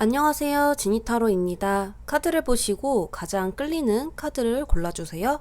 안녕하세요. 지니타로입니다. 카드를 보시고 가장 끌리는 카드를 골라주세요.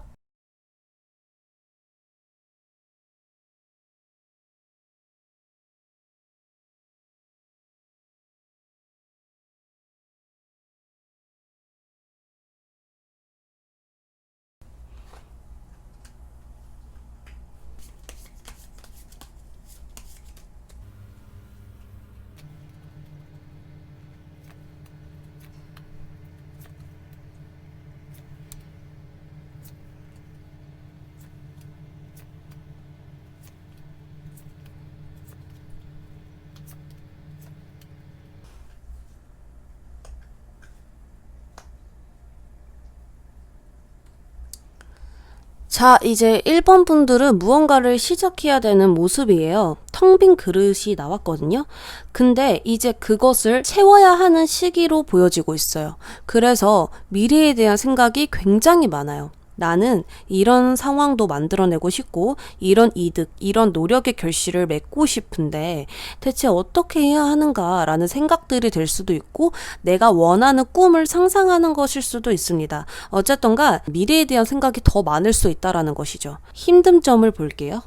자, 이제 1번 분들은 무언가를 시작해야 되는 모습이에요. 텅 빈 그릇이 나왔거든요. 근데 이제 그것을 채워야 하는 시기로 보여지고 있어요. 그래서 미래에 대한 생각이 굉장히 많아요. 나는 이런 상황도 만들어내고 싶고, 이런 이득, 이런 노력의 결실을 맺고 싶은데, 대체 어떻게 해야 하는가라는 생각들이 될 수도 있고, 내가 원하는 꿈을 상상하는 것일 수도 있습니다. 어쨌던가, 미래에 대한 생각이 더 많을 수 있다라는 것이죠. 힘든 점을 볼게요.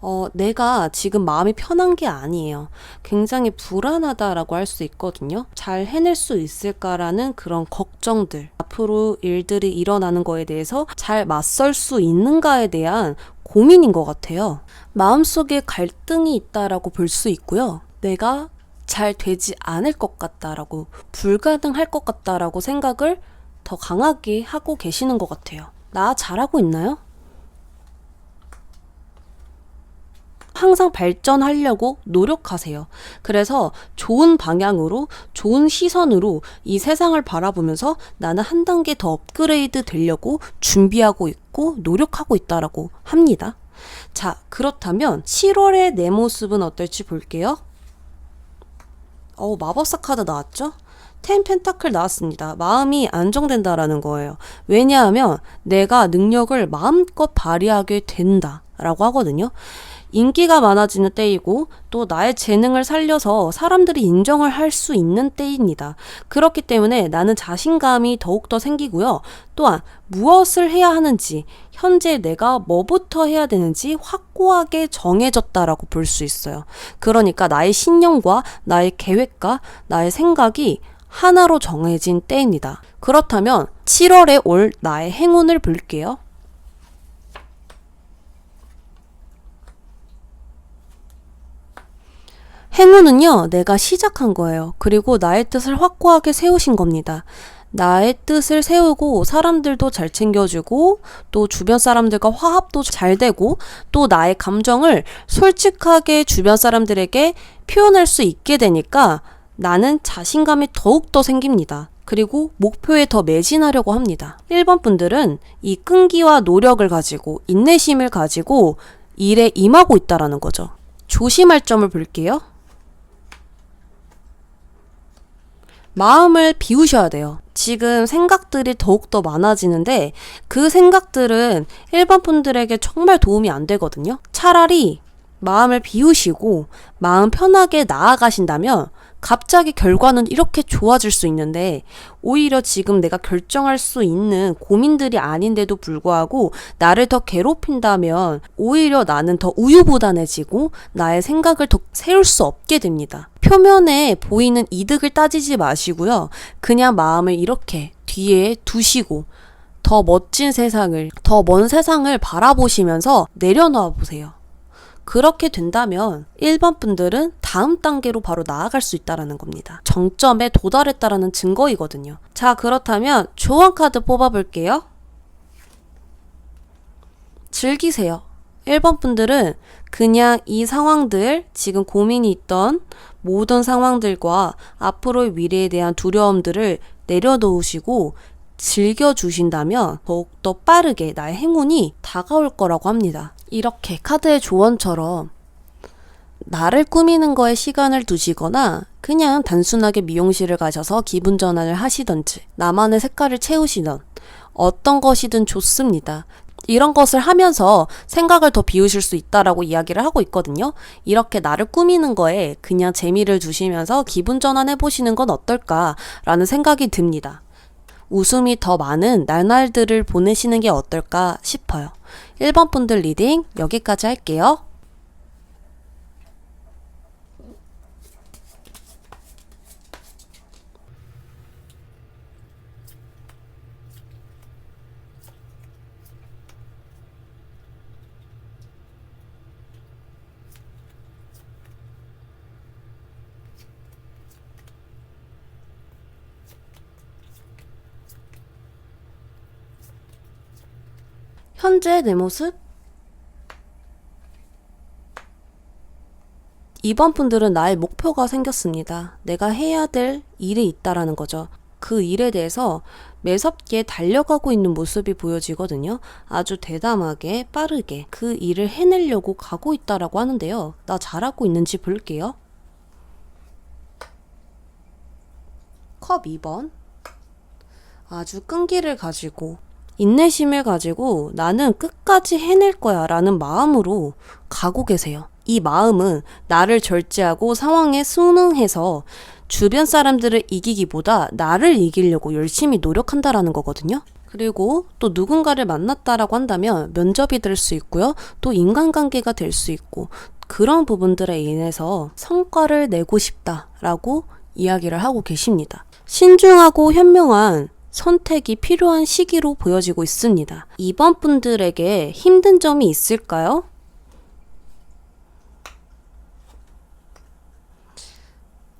어, 내가 지금 마음이 편한 게 아니에요. 굉장히 불안하다라고 할 수 있거든요. 잘 해낼 수 있을까라는 그런 걱정들. 앞으로 일들이 일어나는 거에 대해서 잘 맞설 수 있는가에 대한 고민인 것 같아요. 마음속에 갈등이 있다라고 볼 수 있고요. 내가 잘 되지 않을 것 같다라고, 불가능할 것 같다라고 생각을 더 강하게 하고 계시는 것 같아요. 나 잘하고 있나요? 항상 발전하려고 노력하세요. 그래서 좋은 방향으로, 좋은 시선으로 이 세상을 바라보면서 나는 한 단계 더 업그레이드 되려고 준비하고 있고 노력하고 있다라고 합니다. 자, 그렇다면 7월의 내 모습은 어떨지 볼게요. 어, 마법사 카드 나왔죠? 텐 펜타클 나왔습니다. 마음이 안정된다라는 거예요. 왜냐하면 내가 능력을 마음껏 발휘하게 된다라고 하거든요. 인기가 많아지는 때이고 또 나의 재능을 살려서 사람들이 인정을 할 수 있는 때입니다. 그렇기 때문에 나는 자신감이 더욱더 생기고요. 또한 무엇을 해야 하는지, 현재 내가 뭐부터 해야 되는지 확고하게 정해졌다라고 볼 수 있어요. 그러니까 나의 신념과 나의 계획과 나의 생각이 하나로 정해진 때입니다. 그렇다면 7월에 올 나의 행운을 볼게요. 행운은요, 내가 시작한 거예요. 그리고 나의 뜻을 확고하게 세우신 겁니다. 나의 뜻을 세우고 사람들도 잘 챙겨주고 또 주변 사람들과 화합도 잘 되고 또 나의 감정을 솔직하게 주변 사람들에게 표현할 수 있게 되니까 나는 자신감이 더욱더 생깁니다. 그리고 목표에 더 매진하려고 합니다. 1번 분들은 이 끈기와 노력을 가지고 인내심을 가지고 일에 임하고 있다라는 거죠. 조심할 점을 볼게요. 마음을 비우셔야 돼요. 지금 생각들이 더욱더 많아지는데 그 생각들은 일반 분들에게 정말 도움이 안 되거든요. 차라리 마음을 비우시고 마음 편하게 나아가신다면 갑자기 결과는 이렇게 좋아질 수 있는데 오히려 지금 내가 결정할 수 있는 고민들이 아닌데도 불구하고 나를 더 괴롭힌다면 오히려 나는 더 우유부단해지고 나의 생각을 더 세울 수 없게 됩니다. 표면에 보이는 이득을 따지지 마시고요. 그냥 마음을 이렇게 뒤에 두시고 더 멋진 세상을, 더 먼 세상을 바라보시면서 내려놓아 보세요. 그렇게 된다면 1번 분들은 다음 단계로 바로 나아갈 수 있다라는 겁니다. 정점에 도달했다라는 증거이거든요. 자, 그렇다면 조언 카드 뽑아 볼게요. 즐기세요. 1번 분들은 그냥 이 상황들, 지금 고민이 있던 모든 상황들과 앞으로의 미래에 대한 두려움들을 내려놓으시고 즐겨주신다면 더욱더 빠르게 나의 행운이 다가올 거라고 합니다. 이렇게 카드의 조언처럼 나를 꾸미는 거에 시간을 두시거나 그냥 단순하게 미용실을 가셔서 기분 전환을 하시던지 나만의 색깔을 채우시던 어떤 것이든 좋습니다. 이런 것을 하면서 생각을 더 비우실 수 있다라고 이야기를 하고 있거든요. 이렇게 나를 꾸미는 거에 그냥 재미를 두시면서 기분 전환해 보시는 건 어떨까라는 생각이 듭니다. 웃음이 더 많은 날날들을 보내시는 게 어떨까 싶어요. 1번 분들 리딩 여기까지 할게요. 현재 내 모습? 이번 분들은 나의 목표가 생겼습니다. 내가 해야 될 일이 있다라는 거죠. 그 일에 대해서 매섭게 달려가고 있는 모습이 보여지거든요. 아주 대담하게 빠르게 그 일을 해내려고 가고 있다라고 하는데요. 나 잘하고 있는지 볼게요. 컵 2번. 아주 끈기를 가지고 인내심을 가지고 나는 끝까지 해낼 거야 라는 마음으로 가고 계세요. 이 마음은 나를 절제하고 상황에 순응해서 주변 사람들을 이기기보다 나를 이기려고 열심히 노력한다라는 거거든요. 그리고 또 누군가를 만났다라고 한다면 면접이 될 수 있고요. 또 인간관계가 될 수 있고 그런 부분들에 인해서 성과를 내고 싶다라고 이야기를 하고 계십니다. 신중하고 현명한 선택이 필요한 시기로 보여지고 있습니다. 이번 분들에게 힘든 점이 있을까요?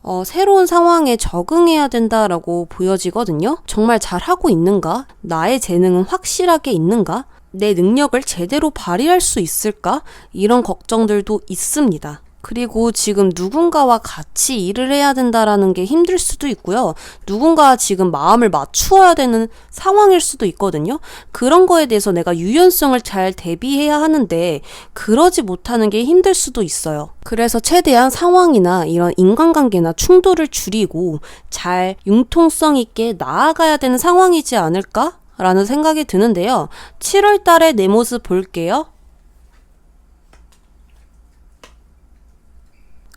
어, 새로운 상황에 적응해야 된다라고 보여지거든요. 정말 잘하고 있는가? 나의 재능은 확실하게 있는가? 내 능력을 제대로 발휘할 수 있을까? 이런 걱정들도 있습니다. 그리고 지금 누군가와 같이 일을 해야 된다라는 게 힘들 수도 있고요. 누군가 지금 마음을 맞추어야 되는 상황일 수도 있거든요. 그런 거에 대해서 내가 유연성을 잘 대비해야 하는데 그러지 못하는 게 힘들 수도 있어요. 그래서 최대한 상황이나 이런 인간관계나 충돌을 줄이고 잘 융통성 있게 나아가야 되는 상황이지 않을까? 라는 생각이 드는데요. 7월 달에 내 모습 볼게요.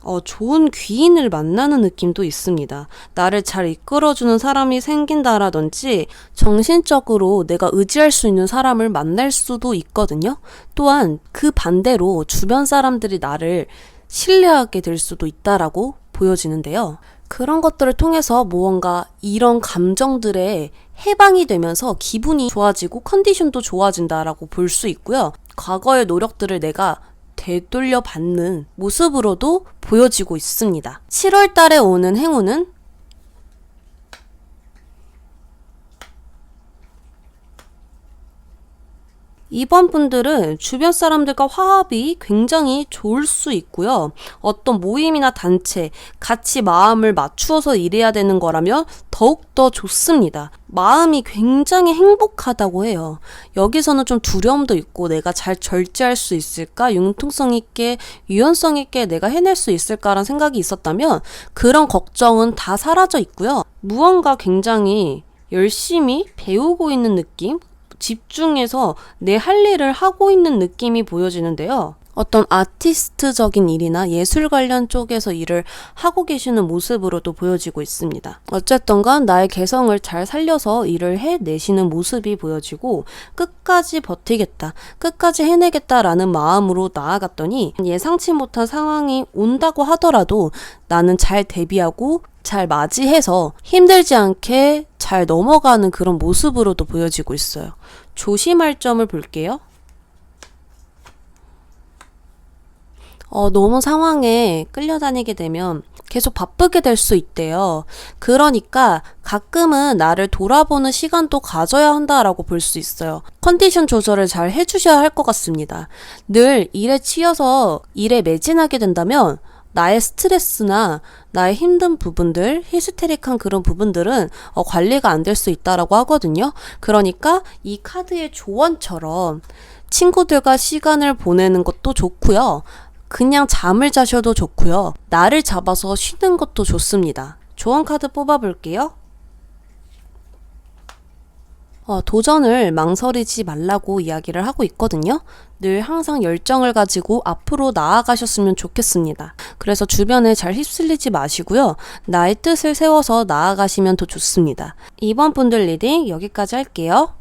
어, 좋은 귀인을 만나는 느낌도 있습니다. 나를 잘 이끌어주는 사람이 생긴다라든지 정신적으로 내가 의지할 수 있는 사람을 만날 수도 있거든요. 또한 그 반대로 주변 사람들이 나를 신뢰하게 될 수도 있다라고 보여지는데요. 그런 것들을 통해서 무언가 이런 감정들에 해방이 되면서 기분이 좋아지고 컨디션도 좋아진다라고 볼 수 있고요. 과거의 노력들을 내가 되돌려 받는 모습으로도 보여지고 있습니다. 7월 달에 오는 행운은 이번 분들은 주변 사람들과 화합이 굉장히 좋을 수 있고요. 어떤 모임이나 단체, 같이 마음을 맞추어서 일해야 되는 거라면 더욱더 좋습니다. 마음이 굉장히 행복하다고 해요. 여기서는 좀 두려움도 있고 내가 잘 절제할 수 있을까? 융통성 있게, 유연성 있게 내가 해낼 수 있을까라는 생각이 있었다면 그런 걱정은 다 사라져 있고요. 무언가 굉장히 열심히 배우고 있는 느낌? 집중해서 내 할 일을 하고 있는 느낌이 보여지는데요. 어떤 아티스트적인 일이나 예술 관련 쪽에서 일을 하고 계시는 모습으로도 보여지고 있습니다. 어쨌든 간 나의 개성을 잘 살려서 일을 해내시는 모습이 보여지고 끝까지 버티겠다, 끝까지 해내겠다라는 마음으로 나아갔더니 예상치 못한 상황이 온다고 하더라도 나는 잘 대비하고 잘 맞이해서 힘들지 않게 잘 넘어가는 그런 모습으로도 보여지고 있어요. 조심할 점을 볼게요. 어, 너무 상황에 끌려다니게 되면 계속 바쁘게 될 수 있대요. 그러니까 가끔은 나를 돌아보는 시간도 가져야 한다라고 볼 수 있어요. 컨디션 조절을 잘 해주셔야 할 것 같습니다. 늘 일에 치여서 일에 매진하게 된다면 나의 스트레스나 나의 힘든 부분들, 히스테릭한 그런 부분들은 어, 관리가 안 될 수 있다라고 하거든요. 그러니까 이 카드의 조언처럼 친구들과 시간을 보내는 것도 좋고요. 그냥 잠을 자셔도 좋고요. 나를 잡아서 쉬는 것도 좋습니다. 조언 카드 뽑아볼게요. 어, 도전을 망설이지 말라고 이야기를 하고 있거든요. 늘 항상 열정을 가지고 앞으로 나아가셨으면 좋겠습니다. 그래서 주변에 잘 휩쓸리지 마시고요. 나의 뜻을 세워서 나아가시면 더 좋습니다. 이번 분들 리딩 여기까지 할게요.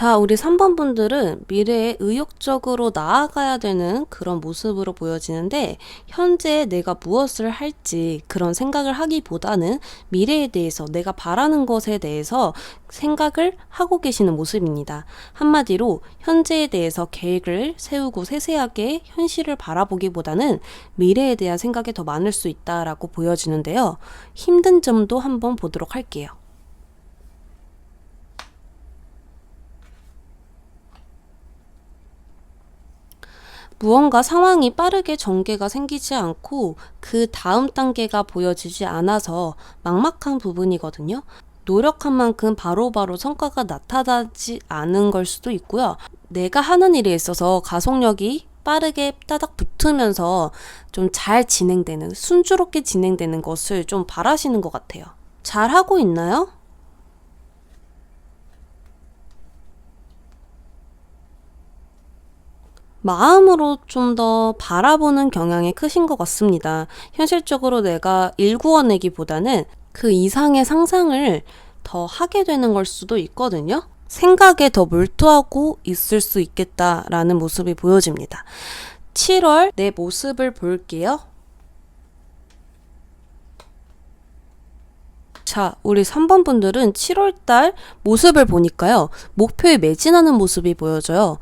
자, 우리 3번 분들은 미래에 의욕적으로 나아가야 되는 그런 모습으로 보여지는데, 현재 내가 무엇을 할지 그런 생각을 하기보다는 미래에 대해서 내가 바라는 것에 대해서 생각을 하고 계시는 모습입니다. 한마디로 현재에 대해서 계획을 세우고 세세하게 현실을 바라보기보다는 미래에 대한 생각이 더 많을 수 있다라고 보여지는데요. 힘든 점도 한번 보도록 할게요. 무언가 상황이 빠르게 전개가 생기지 않고 그 다음 단계가 보여지지 않아서 막막한 부분이거든요. 노력한 만큼 바로 바로 성과가 나타나지 않은 걸 수도 있고요. 내가 하는 일에 있어서 가속력이 빠르게 따닥 붙으면서 좀 잘 진행되는, 순조롭게 진행되는 것을 좀 바라시는 것 같아요. 잘 하고 있나요? 마음으로 좀 더 바라보는 경향이 크신 것 같습니다. 현실적으로 내가 일구어내기보다는 그 이상의 상상을 더 하게 되는 걸 수도 있거든요. 생각에 더 몰두하고 있을 수 있겠다라는 모습이 보여집니다. 7월 내 모습을 볼게요. 자, 우리 3번 분들은 7월달 모습을 보니까요. 목표에 매진하는 모습이 보여져요.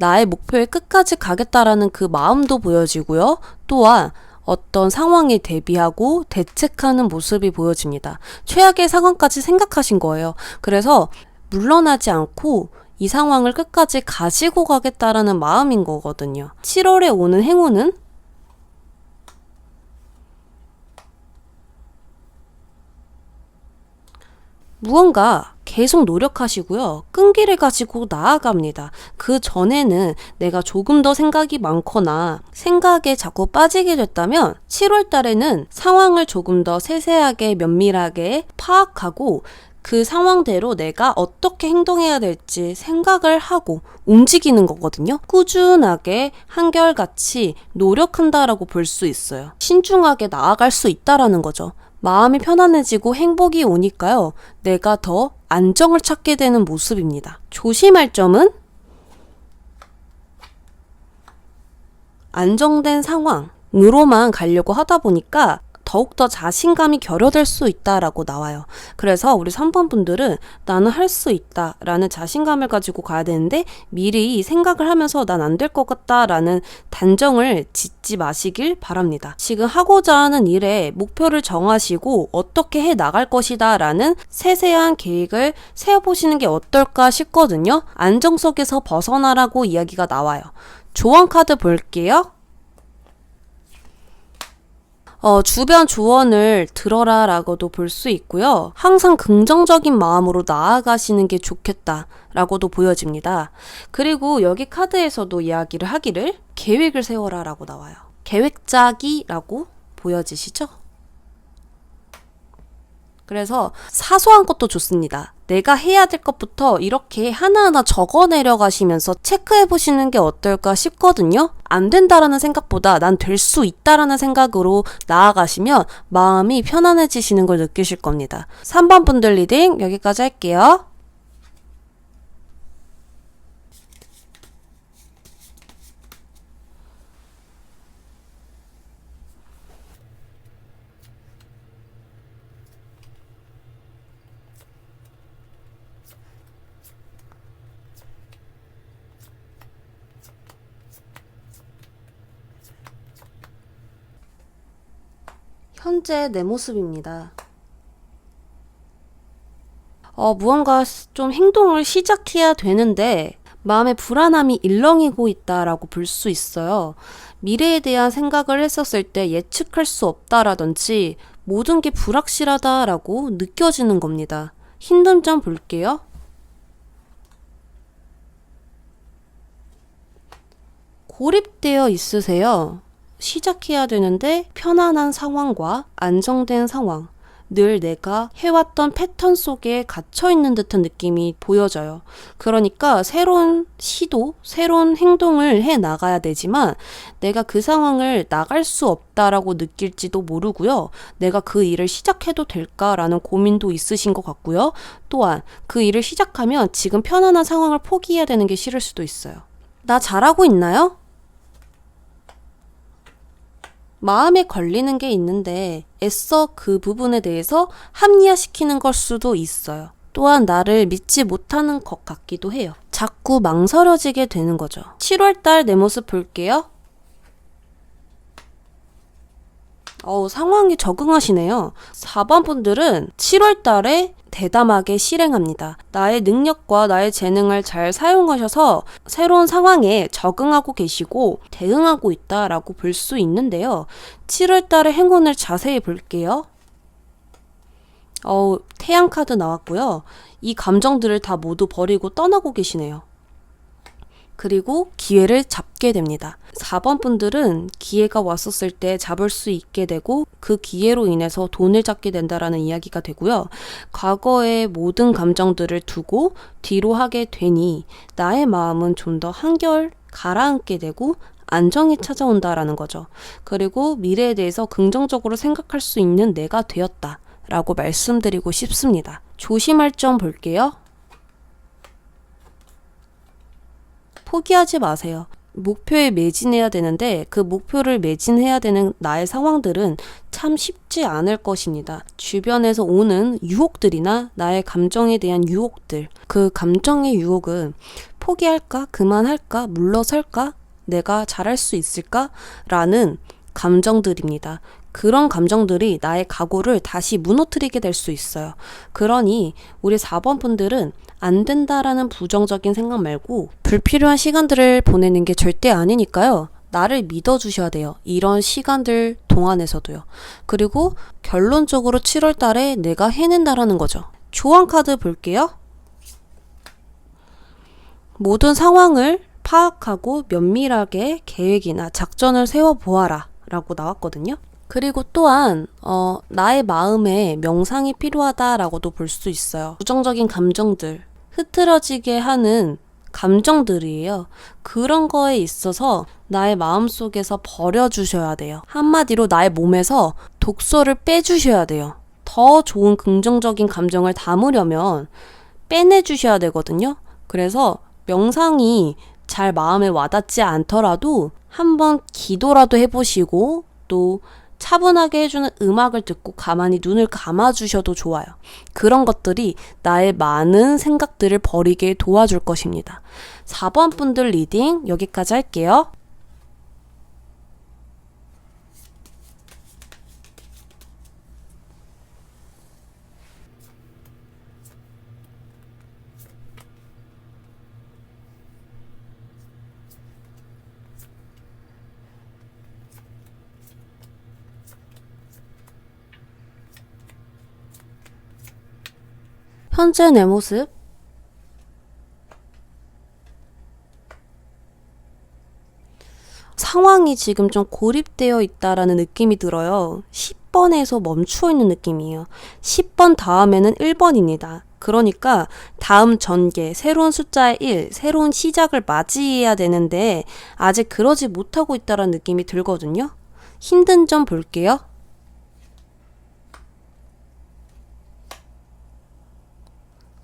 나의 목표에 끝까지 가겠다라는 그 마음도 보여지고요. 또한 어떤 상황에 대비하고 대책하는 모습이 보여집니다. 최악의 상황까지 생각하신 거예요. 그래서 물러나지 않고 이 상황을 끝까지 가지고 가겠다라는 마음인 거거든요. 7월에 오는 행운은 무언가 계속 노력하시고요. 끈기를 가지고 나아갑니다. 그 전에는 내가 조금 더 생각이 많거나 생각에 자꾸 빠지게 됐다면 7월 달에는 상황을 조금 더 세세하게 면밀하게 파악하고 그 상황대로 내가 어떻게 행동해야 될지 생각을 하고 움직이는 거거든요. 꾸준하게 한결같이 노력한다라고 볼 수 있어요. 신중하게 나아갈 수 있다라는 거죠. 마음이 편안해지고 행복이 오니까요. 내가 더 안정을 찾게 되는 모습입니다. 조심할 점은 안정된 상황으로만 가려고 하다 보니까 더욱더 자신감이 결여될 수 있다라고 나와요. 그래서 우리 3번 분들은 나는 할 수 있다라는 자신감을 가지고 가야 되는데 미리 생각을 하면서 난 안 될 것 같다라는 단정을 짓지 마시길 바랍니다. 지금 하고자 하는 일에 목표를 정하시고 어떻게 해 나갈 것이다라는 세세한 계획을 세워보시는 게 어떨까 싶거든요. 안정 속에서 벗어나라고 이야기가 나와요. 조언 카드 볼게요. 어, 주변 조언을 들어라 라고도 볼 수 있고요. 항상 긍정적인 마음으로 나아가시는 게 좋겠다 라고도 보여집니다. 그리고 여기 카드에서도 이야기를 하기를 계획을 세워라 라고 나와요. 계획 짜기 라고 보여지시죠? 그래서 사소한 것도 좋습니다. 내가 해야 될 것부터 이렇게 하나하나 적어 내려가시면서 체크해 보시는 게 어떨까 싶거든요. 안 된다라는 생각보다 난 될 수 있다라는 생각으로 나아가시면 마음이 편안해지시는 걸 느끼실 겁니다. 3번 분들 리딩 여기까지 할게요. 현재 내 모습입니다. 어, 무언가 좀 행동을 시작해야 되는데 마음의 불안함이 일렁이고 있다라고 볼 수 있어요. 미래에 대한 생각을 했었을 때 예측할 수 없다라든지 모든 게 불확실하다라고 느껴지는 겁니다. 힘든 점 볼게요. 고립되어 있으세요. 시작해야 되는데 편안한 상황과 안정된 상황. 늘 내가 해왔던 패턴 속에 갇혀 있는 듯한 느낌이 보여져요. 그러니까 새로운 시도, 새로운 행동을 해 나가야 되지만 내가 그 상황을 나갈 수 없다라고 느낄지도 모르고요. 내가 그 일을 시작해도 될까라는 고민도 있으신 것 같고요. 또한 그 일을 시작하면 지금 편안한 상황을 포기해야 되는 게 싫을 수도 있어요. 나 잘하고 있나요? 마음에 걸리는 게 있는데 애써 그 부분에 대해서 합리화시키는 걸 수도 있어요. 또한 나를 믿지 못하는 것 같기도 해요. 자꾸 망설여지게 되는 거죠. 7월달 내 모습 볼게요. 어우, 상황에 적응하시네요. 4번 분들은 7월 달에 대담하게 실행합니다. 나의 능력과 나의 재능을 잘 사용하셔서 새로운 상황에 적응하고 계시고 대응하고 있다라고 볼 수 있는데요. 7월 달의 행운을 자세히 볼게요. 어우, 태양 카드 나왔고요. 이 감정들을 다 모두 버리고 떠나고 계시네요. 그리고 기회를 잡 게 됩니다. 4번 분들은 기회가 왔었을 때 잡을 수 있게 되고 그 기회로 인해서 돈을 잡게 된다라는 이야기가 되고요. 과거의 모든 감정들을 두고 뒤로 하게 되니 나의 마음은 좀 더 한결 가라앉게 되고 안정이 찾아온다라는 거죠. 그리고 미래에 대해서 긍정적으로 생각할 수 있는 내가 되었다. 라고 말씀드리고 싶습니다. 조심할 점 볼게요. 포기하지 마세요. 목표에 매진해야 되는데 그 목표를 매진해야 되는 나의 상황들은 참 쉽지 않을 것입니다. 주변에서 오는 유혹들이나 나의 감정에 대한 유혹들, 그 감정의 유혹은 포기할까, 그만할까, 물러설까, 내가 잘할 수 있을까? 라는 감정들입니다. 그런 감정들이 나의 각오를 다시 무너뜨리게 될 수 있어요. 그러니 우리 4번 분들은 안 된다라는 부정적인 생각 말고 불필요한 시간들을 보내는 게 절대 아니니까요. 나를 믿어주셔야 돼요. 이런 시간들 동안에서도요. 그리고 결론적으로 7월 달에 내가 해낸다라는 거죠. 조언 카드 볼게요. 모든 상황을 파악하고 면밀하게 계획이나 작전을 세워보아라. 라고 나왔거든요. 그리고 또한 어, 나의 마음에 명상이 필요하다라고도 볼 수 있어요. 부정적인 감정들, 흐트러지게 하는 감정들이에요. 그런 거에 있어서 나의 마음 속에서 버려주셔야 돼요. 한마디로 나의 몸에서 독소를 빼주셔야 돼요. 더 좋은 긍정적인 감정을 담으려면 빼내주셔야 되거든요. 그래서 명상이 잘 마음에 와닿지 않더라도 한번 기도라도 해보시고 또 차분하게 해주는 음악을 듣고 가만히 눈을 감아주셔도 좋아요. 그런 것들이 나의 많은 생각들을 버리게 도와줄 것입니다. 4번 분들 리딩 여기까지 할게요. 현재 내 모습 상황이 지금 좀 고립되어 있다라는 느낌이 들어요. 10번에서 멈추어 있는 느낌이에요. 10번 다음에는 1번입니다. 그러니까 다음 전개, 새로운 숫자의 1, 새로운 시작을 맞이해야 되는데 아직 그러지 못하고 있다라는 느낌이 들거든요. 힘든 점 볼게요.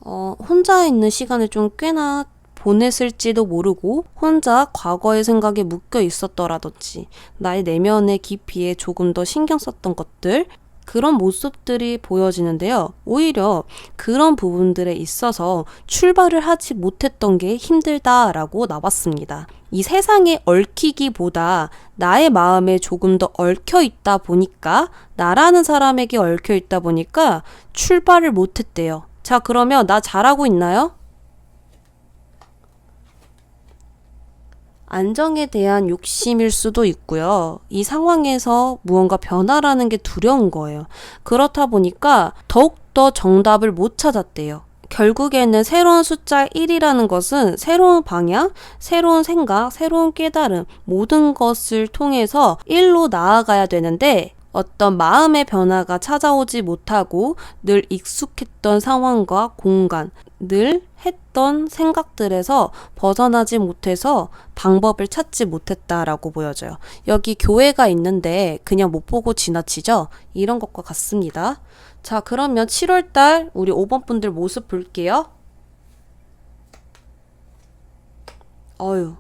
어, 혼자 있는 시간을 좀 꽤나 보냈을지도 모르고 혼자 과거의 생각에 묶여 있었더라든지 나의 내면의 깊이에 조금 더 신경 썼던 것들 그런 모습들이 보여지는데요. 오히려 그런 부분들에 있어서 출발을 하지 못했던 게 힘들다라고 나왔습니다. 이 세상에 얽히기보다 나의 마음에 조금 더 얽혀 있다 보니까 나라는 사람에게 얽혀 있다 보니까 출발을 못했대요. 자, 그러면 나 잘하고 있나요? 안정에 대한 욕심일 수도 있고요. 이 상황에서 무언가 변화라는 게 두려운 거예요. 그렇다 보니까 더욱더 정답을 못 찾았대요. 결국에는 새로운 숫자 1이라는 것은 새로운 방향, 새로운 생각, 새로운 깨달음, 모든 것을 통해서 1로 나아가야 되는데 어떤 마음의 변화가 찾아오지 못하고 늘 익숙했던 상황과 공간, 늘 했던 생각들에서 벗어나지 못해서 방법을 찾지 못했다라고 보여져요. 여기 교회가 있는데 그냥 못 보고 지나치죠? 이런 것과 같습니다. 자, 그러면 7월달 우리 5번 분들 모습 볼게요. 어유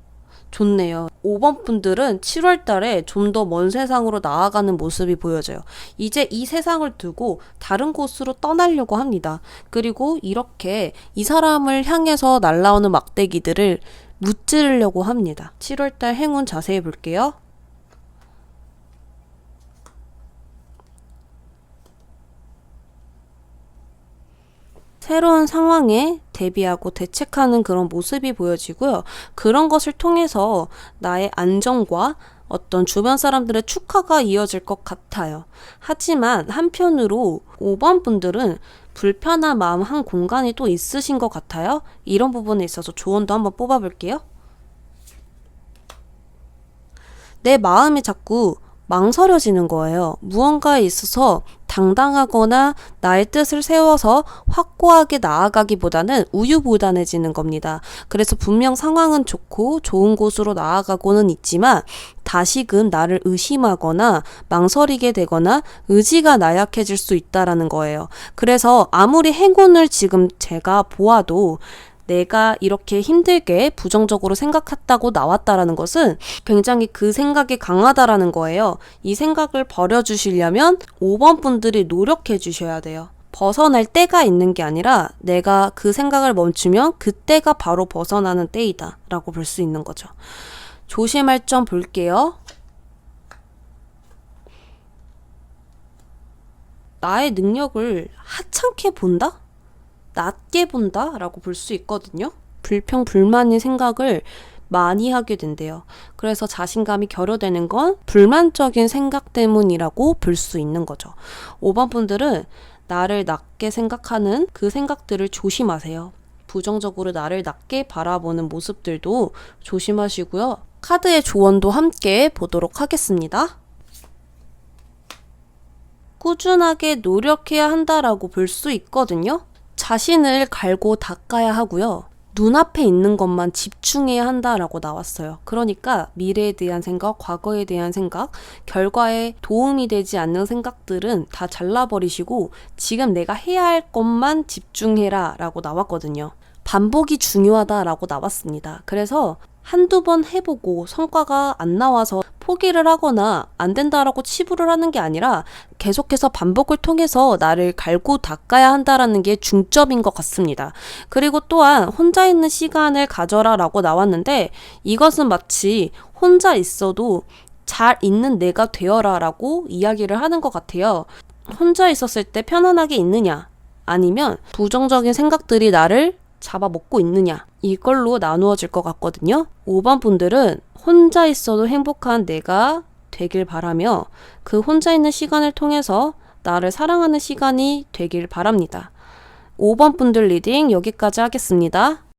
좋네요. 5번 분들은 7월 달에 좀 더 먼 세상으로 나아가는 모습이 보여져요. 이제 이 세상을 두고 다른 곳으로 떠나려고 합니다. 그리고 이렇게 이 사람을 향해서 날라오는 막대기들을 무찌르려고 합니다. 7월 달 행운 자세히 볼게요. 새로운 상황에 대비하고 대책하는 그런 모습이 보여지고요. 그런 것을 통해서 나의 안정과 어떤 주변 사람들의 축하가 이어질 것 같아요. 하지만 한편으로 5번 분들은 불편한 마음 한 공간이 또 있으신 것 같아요. 이런 부분에 있어서 조언도 한번 뽑아볼게요. 내 마음이 자꾸 망설여지는 거예요. 무언가에 있어서 당당하거나 나의 뜻을 세워서 확고하게 나아가기보다는 우유부단해지는 겁니다. 그래서 분명 상황은 좋고 좋은 곳으로 나아가고는 있지만 다시금 나를 의심하거나 망설이게 되거나 의지가 나약해질 수 있다라는 거예요. 그래서 아무리 행운을 지금 제가 보아도 내가 이렇게 힘들게 부정적으로 생각했다고 나왔다라는 것은 굉장히 그 생각이 강하다라는 거예요. 이 생각을 버려주시려면 5번 분들이 노력해 주셔야 돼요. 벗어날 때가 있는 게 아니라 내가 그 생각을 멈추면 그때가 바로 벗어나는 때이다 라고 볼 수 있는 거죠. 조심할 점 볼게요. 나의 능력을 하찮게 본다? 낮게 본다라고 볼 수 있거든요. 불평, 불만의 생각을 많이 하게 된대요. 그래서 자신감이 결여되는 건 불만적인 생각 때문이라고 볼 수 있는 거죠. 5번 분들은 나를 낮게 생각하는 그 생각들을 조심하세요. 부정적으로 나를 낮게 바라보는 모습들도 조심하시고요. 카드의 조언도 함께 보도록 하겠습니다. 꾸준하게 노력해야 한다라고 볼 수 있거든요. 자신을 갈고 닦아야 하고요. 눈앞에 있는 것만 집중해야 한다라고 나왔어요. 그러니까 미래에 대한 생각, 과거에 대한 생각, 결과에 도움이 되지 않는 생각들은 다 잘라버리시고 지금 내가 해야 할 것만 집중해라 라고 나왔거든요. 반복이 중요하다라고 나왔습니다. 그래서 한두 번 해보고 성과가 안 나와서 포기를 하거나 안 된다라고 치부를 하는 게 아니라 계속해서 반복을 통해서 나를 갈고 닦아야 한다라는 게 중점인 것 같습니다. 그리고 또한 혼자 있는 시간을 가져라라고 나왔는데 이것은 마치 혼자 있어도 잘 있는 내가 되어라라고 이야기를 하는 것 같아요. 혼자 있었을 때 편안하게 있느냐 아니면 부정적인 생각들이 나를 잡아먹고 있느냐 이걸로 나누어질 것 같거든요. 5번 분들은 혼자 있어도 행복한 내가 되길 바라며 그 혼자 있는 시간을 통해서 나를 사랑하는 시간이 되길 바랍니다. 5번 분들 리딩 여기까지 하겠습니다.